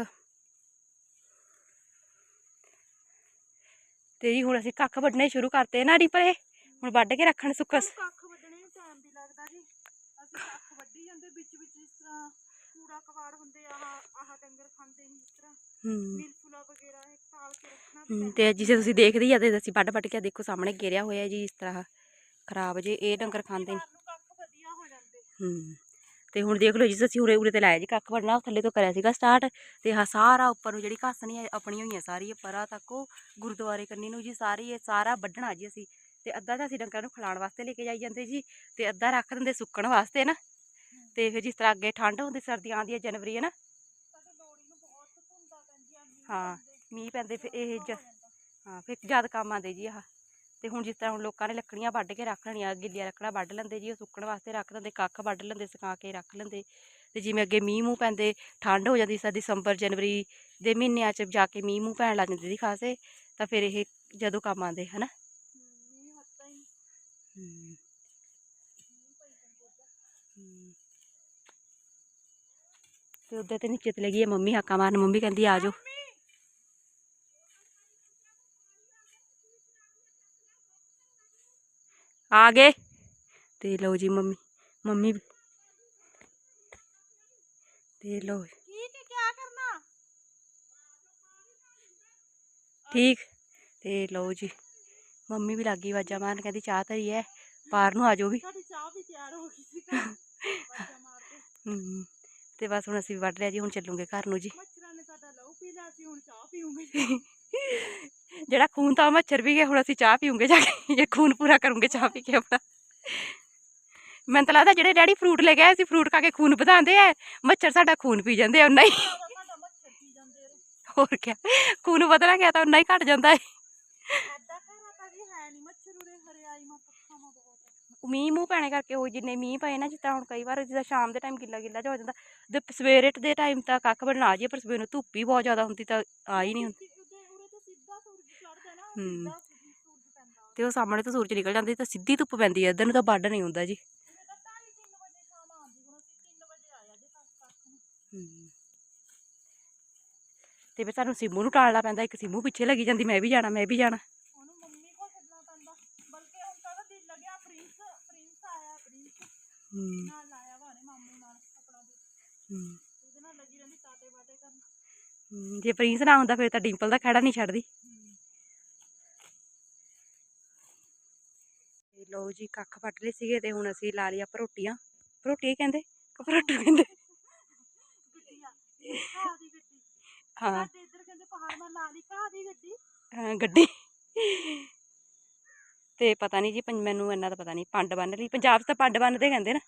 ਤੇ ਜੀ ਹੁਣ ਅਸੀਂ ਕੱਖ ਵੱਢਣੇ ਸ਼ੁਰੂ ਕਰਤੇ ਨਾ ਇਹ ਹੁਣ ਵੱਢ ਕੇ ਰੱਖਣ ਸੁੱਕਸ। ਕੱਖ ਵੱਢਣੇ ਨੂੰ ਟਾਈਮ ਵੀ ਲੱਗਦਾ ਜੀ। ਅਸੀਂ ਕੱਖ ਵੱਢੀ ਜਾਂਦੇ ਵਿੱਚ ਵਿੱਚ ਜਿਸ ਤਰ੍ਹਾਂ ਕੂੜਾ ਕਵਾੜ ਹੁੰਦੇ ਆਹ ਆਹ ਡੰਗਰ ਖਾਂਦੇ ਨਹੀਂ ਜਿਸ ਤਰ੍ਹਾਂ। ਹੂੰ। ਮਿਲਫੁਲਾ ਵਗੈਰਾ ਇਹ ਤਾਲ ਕੇ ਰੱਖਣਾ ਵੀ ਹਮ, ਤੇ ਜਿਸੇ ਤੁਸੀਂ ਦੇਖਦੇ ਆ ਤੇ ਅਸੀਂ ਵੱਢ ਵੱਢ ਕੇ ਦੇਖੋ ਸਾਹਮਣੇ ਗਿਰਿਆ ਹੋਇਆ ਜੀ ਇਸ ਤਰ੍ਹਾਂ। ਖਰਾਬ ਜੇ ਇਹ ਡੰਗਰ ਖਾਂਦੇ ਨੇ। ਘਰ ਨੂੰ ਕੱਖ ਵਧੀਆ ਹੋ ਜਾਂਦੇ। ਹੂੰ। ਤੇ ਹੁਣ ਦੇਖ ਲਓ ਜੀ, ਅਸੀਂ ਉਰੇ ਉਰੇ ਤੇ ਲਾਇਆ ਜੀ ਕੱਖ ਵੱਢਣਾ ਥੱਲੇ ਤੋਂ ਕਰਿਆ ਸੀਗਾ ਸਟਾਰਟ ਤੇ ਆਹ ਸਾਰਾ ਉੱਪਰ ਨੂੰ ਜਿਹੜੀ ਘਾਸ ਨਹੀਂ ਆਪਣੀ ਹੋਈਆਂ ਸਾਰੀ, ਇਹ ਪਰਾਂ ਤੱਕ ਉਹ ਗੁਰਦੁਆਰੇ ਕੰਨੀ ਨੂੰ ਜੀ ਸਾਰੀ, ਇਹ ਸਾਰਾ ਵੱਢਣਾ ਜੀ ਅਸੀਂ ਤੇ ਅੱਧਾ ਤਾਂ ਅਸੀਂ ਡੰਗਰਾਂ ਨੂੰ ਖਿਲਾਉਣ ਵਾਸਤੇ ਲੈ ਕੇ ਜਾਈ ਜਾਂਦੇ ਜੀ ਤੇ ਅੱਧਾ ਰੱਖ ਦਿੰਦੇ ਸੁੱਕਣ ਵਾਸਤੇ ਨਾ ਤੇ ਫਿਰ ਜਿਸ ਤਰ੍ਹਾਂ ਅੱਗੇ ਠੰਡ ਹੁੰਦੀ, ਸਰਦੀਆਂ ਆਉਂਦੀਆਂ ਜਨਵਰੀ ਹੈ ਨਾ ਹਾਂ, ਮੀਂਹ ਪੈਂਦੇ ਫਿਰ ਇਹ ਜ ਹਾਂ, ਫਿਰ ਜਦ ਕੰਮ ਆਉਂਦੇ ਜੀ ਆਹ ਤੇ ਹੁਣ ਜਿਸ ਤਰ੍ਹਾਂ ਹੁਣ ਲੋਕਾਂ ਨੇ ਲੱਕੜੀਆਂ ਵੱਢ ਕੇ ਰੱਖ ਲੈਣੀਆਂ, ਗਿੱਲੀਆਂ ਲੱਕੜਾਂ ਵੱਢ ਲੈਂਦੇ ਜੀ, ਉਹ ਸੁੱਕਣ ਵਾਸਤੇ ਰੱਖ ਦਿੰਦੇ, ਕੱਖ ਵੱਢ ਲੈਂਦੇ, ਸੁਕਾ ਕੇ ਰੱਖ ਲੈਂਦੇ ਤੇ ਜਿਵੇਂ ਅੱਗੇ ਮੀਂਹ ਮੂੰਹ ਪੈਂਦੇ ਠੰਡ ਹੋ ਜਾਂਦੀ ਸੀ ਦਸੰਬਰ ਜਨਵਰੀ ਦੇ ਮਹੀਨਿਆਂ 'ਚ ਜਾ ਕੇ ਮੀਂਹ ਮੂੰਹ ਪੈਣ ਲੱਗ ਜਾਂਦੇ ਸੀ ਖਾਸੇ, ਤਾਂ ਫਿਰ ਇਹ ਜਦੋਂ ਕੰਮ ਆਉਂਦੇ, ਹਨਾ? ਤੇ ਉੱਧਰ ਤੇ ਨੀਚੇ ਤੇ ਲੱਗੀ ਹੈ ਮੰਮੀ, ਹਾਕਾ ਮਾਰਨ, ਮੰਮੀ ਕਹਿੰਦੀ ਆ ਜਾਓ। ਆ ਗਏ। ਤੇ ਲਓ ਜੀ ਮੰਮੀ ਮੰਮੀ ਵੀ- ਤੇ ਲਓ ਠੀਕ ਹੈ ਕੀ ਕਰਨਾ? ਠੀਕ। ਤੇ ਲਓ ਜੀ ਮੰਮੀ ਵੀ ਲੱਗੀ ਆਵਾਜ਼ਾਂ ਮਾਰਨ ਕਹਿੰਦੀ ਚਾਹ ਧਰੀ ਹੈ ਪਾਰ ਨੂੰ ਆ ਜਾਓ ਵੀ। ਸਾਡੀ ਚਾਹ ਵੀ ਤਿਆਰ ਹੋ ਗਈ ਸੀ ਵਾਜਾ ਮਾਰਦੇ। ਹਮ, ਤੇ ਬਸ ਹੁਣ ਅਸੀਂ ਵੱਢ ਲਿਆ ਜੀ ਹੁਣ ਚੱਲੂਗੇ ਘਰ ਨੂੰ ਜੀ। ਮੱਛਰਾਂ ਨੇ ਸਾਡਾ ਲਹੂ ਪੀ ਲਿਆ ਸੀ ਹੁਣ ਚਾਹ ਪੀਉਂਗੇ <laughs> ਜਿਹੜਾ ਖੂਨ ਤਾਂ ਮੱਛਰ ਵੀ ਗਿਆ ਹੁਣ ਅਸੀਂ ਚਾਹ ਪੀਉਂਗੇ ਜਾ ਕੇ। ਜੇ ਖੂਨ ਪੂਰਾ ਕਰੂੰਗੇ, ਚਾਹ ਪੀ ਕੇ ਆਪਣਾ। ਮੈਨੂੰ ਤਾਂ ਲੱਗਦਾ ਜਿਹੜੇ ਡੈਡੀ ਫਰੂਟ ਲੈ ਕੇ ਆਏ ਸੀ ਫਰੂਟ ਖਾ ਕੇ ਖੂਨ ਵਧਾਉਂਦੇ ਆ, ਮੱਛਰ ਸਾਡਾ ਖੂਨ ਪੀ ਜਾਂਦੇ ਆ ਉਨਾ ਹੀ। ਹੋਰ ਕਿਆ, ਖੂਨ ਵਧਣਾ ਗਿਆ ਤਾਂ ਉਨਾ ਹੀ ਘਟ ਜਾਂਦਾ ਹੈ ਮੀਂਹ ਮੂੰਹ ਪੈਣੇ ਕਰਕੇ ਉਹ ਜਿੰਨੇ ਮੀਂਹ ਪਏ ਨਾ, ਜਿੱਦਾਂ ਹੁਣ ਕਈ ਵਾਰ ਜਿੱਦਾਂ ਸ਼ਾਮ ਦੇ ਟਾਈਮ ਗਿੱਲਾ ਗਿੱਲਾ ਜਿਹਾ ਹੋ ਜਾਂਦਾ, ਤੇ ਸਵੇਰੇ ਦੇ ਟਾਈਮ ਤਾਂ ਕੱਖ ਬਣਾ ਆ ਜੇ, ਪਰ ਸਵੇਰ ਨੂੰ ਧੁੱਪ ਹੀ ਬਹੁਤ ਜ਼ਿਆਦਾ ਹੁੰਦੀ ਤਾਂ ਆ ਹੀ ਨਹੀਂ ਹੁੰਦੀ ਤੇ ਉਰੇ ਉਰੇ ਤਾਂ ਸਿੱਧਾ ਸੂਰਜ ਚੜਦਾ ਨਾ ਹੂੰ। ਤੇ ਉਹ ਸਾਹਮਣੇ ਤੋਂ ਸੂਰਜ ਨਿਕਲ ਜਾਂਦੀ ਤਾਂ ਸਿੱਧੀ ਧੁੱਪ ਪੈਂਦੀ ਹੈ ਇੱਧਰ ਨੂੰ ਤਾਂ ਵੱਢ ਨਹੀਂ ਹੁੰਦਾ ਜੀ। ਤਾਂ 2:30 3 ਵਜੇ ਸ਼ਾਮ ਆਉਂਦੀ ਹੁਣ ਅਸੀਂ 3 ਵਜੇ ਆਇਆ ਜੇ ਕੱਖ ਕੱਖ ਨੂੰ ਹਮ। ਤੇ ਫਿਰ ਸਾਨੂੰ ਸਿੰਮੂ ਨੂੰ ਟਾਲਣਾ ਪੈਂਦਾ ਇੱਕ ਸਿੰਮੂ ਪਿੱਛੇ ਲੱਗੀ ਜਾਂਦੀ ਮੈਂ ਵੀ ਜਾਣਾ ਮੈਂ ਵੀ ਜਾਣਾ। ਉਹਨੂੰ ਮੰਮੀ ਕੋਲ ਛੱਡਣਾ ਪੈਂਦਾ ਬਲਕਿ ਹੁਣ ਤਾਂ ਉਹਦਾ ਦਿਲ ਲੱਗਿਆ ਪ੍ਰਿੰਸ ਪ੍ਰਿੰਸ ਆਇਆ ਪ੍ਰਿੰਸ। ਹਮ, ਨਾਲ ਲਾਇਆ ਵਾ ਨੇ ਮਾਮੂ ਨਾਲ ਆਪਣਾ ਵੀ। ਹਮ, ਉਹਦੇ ਨਾਲ ਲੱਗੀ ਰਹਿੰਦੀ ਕਾਟੇ ਬਾਟੇ ਕਰਨ। ਹਮ, ਜੇ ਪ੍ਰਿੰਸ ਨਾ ਹੁੰਦਾ ਫਿਰ ਤਾਂ ਡਿੰਪਲ ਦਾ ਖੜਾ ਨਹੀਂ ਛੱਡਦੀ ਤੇ ਲਓ ਜੀ ਕੱਖ ਫੱਟ ਲਏ ਸੀਗੇ ਤੇ ਹੁਣ ਅਸੀਂ ਲਾ ਲਿਆ ਭਰੋਟੀਆਂ ਹੀ ਕਹਿੰਦੇ ਕਿ ਭਰੋਟੂ ਕਹਿੰਦੇ। ਦੀ ਗੱਡੀ। ਹਾਂ। ਸਾਡੇ ਇੱਧਰ ਕਹਿੰਦੇ ਪਹਾੜ ਮਾ ਲਾ ਲਈ ਘਾਹ ਦੀ ਗੱਡੀ। ਹਾਂ, ਗੱਡੀ। ਤੇ ਪਤਾ ਨਹੀਂ ਜੀ ਮੈਨੂੰ ਇੰਨਾ ਤਾਂ ਪਤਾ ਨਹੀਂ ਪੰਡ ਬੰਨ ਲਈ। ਪੰਜਾਬ 'ਚ ਤਾਂ ਪੰਡ ਬੰਨਦੇ ਕਹਿੰਦੇ ਨਾ।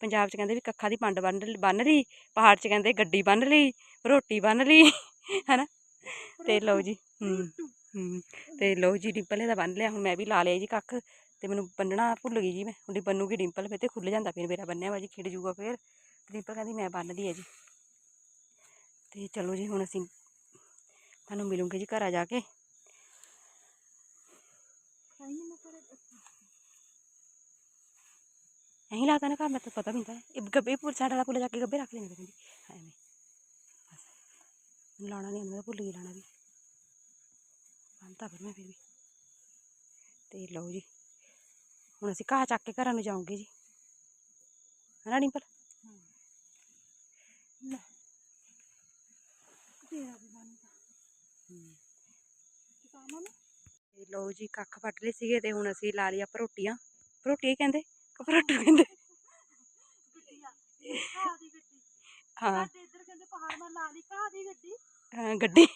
ਪੰਜਾਬ 'ਚ ਕਹਿੰਦੇ ਵੀ ਕੱਖਾਂ ਦੀ ਪੰਡ ਬੰਨ ਲਈ- ਬੰਨ ਲਈ। ਪਹਾੜ 'ਚ ਕਹਿੰਦੇ ਗੱਡੀ ਬੰਨ ਲਈ ਰੋਟੀ ਬੰਨ ਲਈ ਹੈਨਾ। ਤੇ ਲਓ ਜੀ ਹੂੰ ਹੂੰ ਤੇ ਲਓ ਜੀ ਡਿੰਪਲ ਨੇ ਤਾਂ ਬੰਨ ਲਿਆ ਹੁਣ ਮੈਂ ਵੀ ਲਾ ਲਿਆ ਜੀ ਕੱਖ। ਤੇ ਮੈਨੂੰ ਬੰਨਣਾ ਭੁੱਲ ਗਈ ਜੀ ਮੈਂ ਹੁਣ ਬੰਨੂਗੀ ਡਿੰਪਲ, ਫਿਰ ਤੇ ਖੁੱਲ ਜਾਂਦਾ ਫਿਰ ਮੇਰਾ ਬੰਨਿਆ ਵਾ ਜੀ, ਖਿੜ ਜੂਗਾ ਫਿਰ। ਤੇ ਡਿੰਪਲ ਕਹਿੰਦੀ ਮੈਂ ਬੰਨਦੀ ਆ ਜੀ। ਤੇ ਚਲੋ ਜੀ ਹੁਣ ਅਸੀਂ ਤੁਹਾਨੂੰ ਮਿਲੂਗੇ ਜੀ ਘਰ ਜਾ ਕੇ। ਐਂ ਨੂੰ ਕਰੇ ਨਹੀਂ ਲਾਤਾ ਨਾ ਘਰ ਮੈਂ ਤਾਂ ਪਤਾ ਵੀ ਨਹੀਂ ਤਾਂ। ਇਹ ਗੱਬੇ ਪੁੱਲ ਸਾਡਾ ਵਾਲਾ ਪੁੱਲ ਜਾ ਕੇ ਗੱਬੇ ਰੱਖ ਲੈਂਦੇ ਕਹਿੰਦੀ ਐਵੇਂ। ਬਸ। ਮੈਨੂੰ ਲਾਉਣਾ ਨਹੀਂ ਆਉਂਦਾ ਭੁੱਲ ਗਈ ਲਾਉਣਾ ਵੀ। ਬੰਨਤਾ ਫਿਰ ਮੈਂ ਫਿਰ ਵੀ। ਤੇ ਲਓ ਜੀ। ਹੁਣ ਅਸੀਂ ਘਾਹ ਚੱਕ ਕੇ ਘਰਾਂ ਨੂੰ ਜਾਵਾਂਗੇ ਜੀ। ਹਨਾ ਡਿੰਪਲ? ਤੇ। ਲਓ ਜੀ ਕੱਖ ਵੱਢ ਲਏ ਸੀਗੇ ਤੇ ਹੁਣ ਅਸੀਂ ਲਾ ਲਿਆ ਭਰੋਟੀਆਂ ਹੀ ਕਹਿੰਦੇ? ਕਿ ਭਰੋਟੂ ਕਹਿੰਦੇ ਹਾਂ। ਇੱਧਰ ਕਹਿੰਦੇ ਪਹਾੜ ਨਾਲ ਲਾ ਲਈ ਘਾਹ ਦੀ ਗੱਡੀ। ਹਾਂ, ਗੱਡੀ।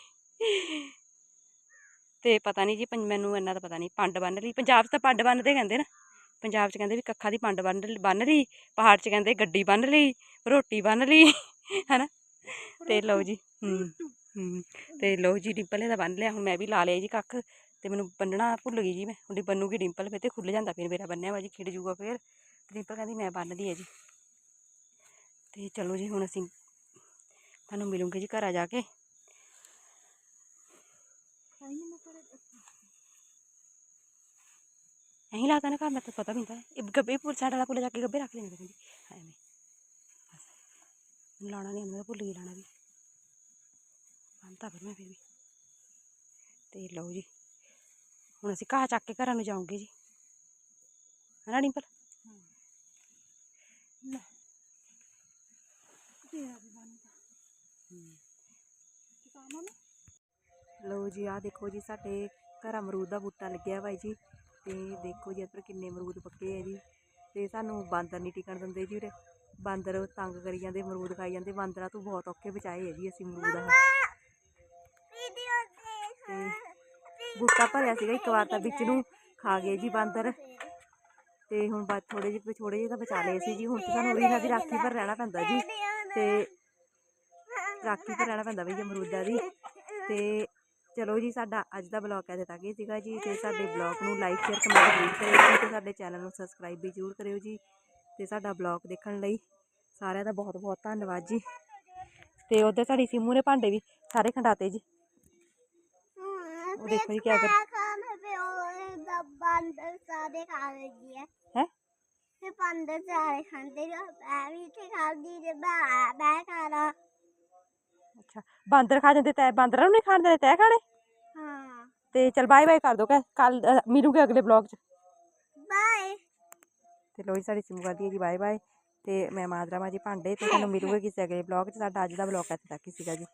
ਤੇ ਪਤਾ ਨਹੀਂ ਜੀ ਮੈਨੂੰ ਇੰਨਾ ਤਾਂ ਪਤਾ ਨਹੀਂ ਪੰਡ ਬੰਨ ਲਈ। ਪੰਜਾਬ 'ਚ ਤਾਂ ਪੰਡ ਬੰਨਦੇ ਕਹਿੰਦੇ ਨਾ। ਪੰਜਾਬ 'ਚ ਕਹਿੰਦੇ ਵੀ ਕੱਖਾਂ ਦੀ ਪੰਡ ਬੰਨ ਲਈ- ਬੰਨ ਲਈ, ਪਹਾੜ 'ਚ ਕਹਿੰਦੇ ਗੱਡੀ ਬੰਨ ਲਈ, ਰੋਟੀ ਬੰਨ ਲਈ, ਹਨਾ? ਤੇ ਲਓ ਜੀ, ਹੂੰ ਹੂੰ, ਤੇ ਲਓ ਜੀ ਡਿੰਪਲ ਨੇ ਤਾਂ ਬੰਨ ਲਿਆ, ਹੁਣ ਮੈਂ ਵੀ ਲਾ ਲਿਆ ਜੀ ਕੱਖ, ਤੇ ਮੈਨੂੰ ਬੰਨਣਾ ਭੁੱਲ ਗਈ ਜੀ ਮੈਂ, ਹੁਣ ਬੰਨੂਗੀ ਡਿੰਪਲ, ਫਿਰ ਤੇ ਖੁੱਲ ਜਾਂਦਾ ਫਿਰ ਮੇਰਾ ਬੰਨਿਆ ਵਾ ਜੀ, ਖਿੜ ਜੂਗਾ ਫਿਰ ਡਿੰਪਲ ਕਹਿੰਦੀ ਮੈਂ ਬੰਨ ਲਈ ਹੈ ਜੀ। ਤੇ ਚਲੋ ਜੀ ਹੁਣ ਅਸੀਂ ਤੁਹਾਨੂੰ ਮਿਲੂਗੇ ਜੀ ਘਰ ਆ ਜਾ ਕੇ। ਐਂ ਲਾਤਾ ਨਾ ਘਰ ਮੈਂ ਤਾਂ ਪਤਾ ਵੀ ਨਹੀਂ ਤਾਂ ਇਹ ਗੱਬੇ ਪੁੱਲ ਸਾਡਾ ਵਾਲਾ ਪੁੱਲ ਜਾ ਕੇ ਗੱਬੇ ਰੱਖ ਲੈਣੇ ਕਹਿੰਦੀ ਐਵੇਂ ਬਸ ਮੈਨੂੰ ਲਾਉਣਾ ਨਹੀਂ ਆਉਂਦਾ ਭੁੱਲ ਗਈ ਲਾਉਣਾ ਵੀ ਬੰਨਤਾ ਫਿਰ ਮੈਂ ਫਿਰ ਵੀ ਤੇ ਲਓ ਜੀ ਹੁਣ ਅਸੀਂ ਘਾਹ ਚੱਕ ਕੇ ਘਰਾਂ ਨੂੰ ਜਾਵਾਂਗੇ ਜੀ ਹਨਾ ਡਿੰਪਲ ਲਓ ਜੀ ਆਹ ਦੇਖੋ ਜੀ ਸਾਡੇ ਘਰ ਅਮਰੂਦ ਦਾ ਬੂਟਾ ਲੱਗਿਆ ਵਾ ਜੀ ਤੇ ਦੇਖੋ ਜੀ ਇੱਧਰ ਕਿੰਨੇ ਅਮਰੂਦ ਪੱਕੇ ਆ ਜੀ। ਤੇ ਸਾਨੂੰ ਬਾਂਦਰ ਨਹੀਂ ਟਿਕਣ ਦਿੰਦੇ ਜੀ ਉਰੇ। ਬਾਂਦਰ ਤੰਗ ਕਰੀ ਜਾਂਦੇ ਅਮਰੂਦ ਖਾਈ ਜਾਂਦੇ। ਬਾਂਦਰਾਂ ਤੋਂ ਬਹੁਤ ਔਖੇ ਬਚਾਏ ਆ ਜੀ ਅਸੀਂ ਅਮਰੂਦ ਆ। ਤੇ ਬੂਟਾ ਭਰਿਆ ਸੀਗਾ ਇੱਕ ਵਾਰ ਤਾਂ ਵਿੱਚ ਨੂੰ ਖਾ ਗਏ ਜੀ ਬਾਂਦਰ। ਤੇ ਹੁਣ ਬਾਅਦ ਥੋੜੇ ਜਿਹੇ ਥੋੜੇ ਜਿਹੇ ਤਾਂ ਬਚਾ ਲਏ ਸੀ ਜੀ। ਹੁਣ ਤਾਂ ਸਾਨੂੰ ਉਰੇ ਇਹਨਾਂ ਦੀ ਰਾਖੀ ਪਰ ਰਹਿਣਾ ਪੈਂਦਾ ਜੀ। ਤੇ ਰਾਖੀ ਪਰ ਰਹਿਣਾ ਪੈਂਦਾ ਬਈ ਅਮਰੂਦਾਂ ਦੀ। ਤੇ ਚਲੋ ਜੀ ਸਾਡਾ ਅੱਜ ਦਾ ਬਲੌਗ ਇਹਦੇ ਤੱਕ ਹੀ ਸੀਗਾ ਜੀ ਤੇ ਸਾਡੇ ਬਲੌਗ ਨੂੰ ਲਾਈਕ ਸ਼ੇਅਰ ਕਮੈਂਟ ਜ਼ਰੂਰ ਕਰਿਓ ਜੀ ਤੇ ਸਾਡੇ ਚੈਨਲ ਨੂੰ ਸਬਸਕ੍ਰਾਈਬ ਵੀ ਜ਼ਰੂਰ ਕਰਿਓ ਜੀ ਤੇ ਸਾਡਾ ਬਲੌਗ ਦੇਖਣ ਲਈ ਸਾਰਿਆਂ ਦਾ ਬਹੁਤ ਬਹੁਤ ਧੰਨਵਾਦ ਜੀ। ਤੇ ਉਧਰ ਸਾਡੀ ਸਿਮੂ ਨੇ ਭਾਂਡੇ ਵੀ ਸਾਰੇ ਖੰਡਾਤੇ ਜੀ। ਉਹ ਦੇਖੋ ਜੀ ਕੀ ਕਰ ਬਾਂਦਰ ਸਾਰੇ ਖਾ ਲਈ ਹੈ? ਹੈ ਤੇ ਬਾਂਦਰ ਸਾਰੇ ਖਾਂਦੇ ਆ ਮੈਂ ਵੀ ਤੇ ਖਾਂਦੀ ਤੇ ਮੈਂ ਮੈਂ ਖਾਣਾ। ਅੱਛਾ ਬਾਂਦਰ ਖਾ ਜਾਂਦੇ ਤੈ ਬਾਂਦਰਾਂ ਨੂੰ ਨਹੀਂ ਖਾਣ ਦੇਣੇ ਤੈ ਖਾਣੇ? ਹਾਂ। ਤੇ ਚਲ ਬਾਏ ਬਾਏ ਕਰ ਦੋ ਕੱਲ ਮਿਲੂਗੇ ਅਗਲੇ ਬਲੌਗ 'ਚ। ਬਾਏ ਤੇ ਲੋਈ ਸਾਡੀ ਸਿਮ ਕਰਦੀ ਜੀ ਬਾਏ ਬਾਏ ਤੇ ਮੈਂ ਮਾਦਰਾ ਮਾਜੀ ਭਾਂਡੇ ਤੇ ਤੁਹਾਨੂੰ ਮਿਲੂਗੇ ਕਿਸੇ ਅਗਲੇ ਬਲੌਗ 'ਚ ਸਾਡਾ ਅੱਜ ਦਾ ਬਲੌਗ ਇੱਥੇ ਤੱਕ ਹੀ ਸੀਗਾ ਜੀ।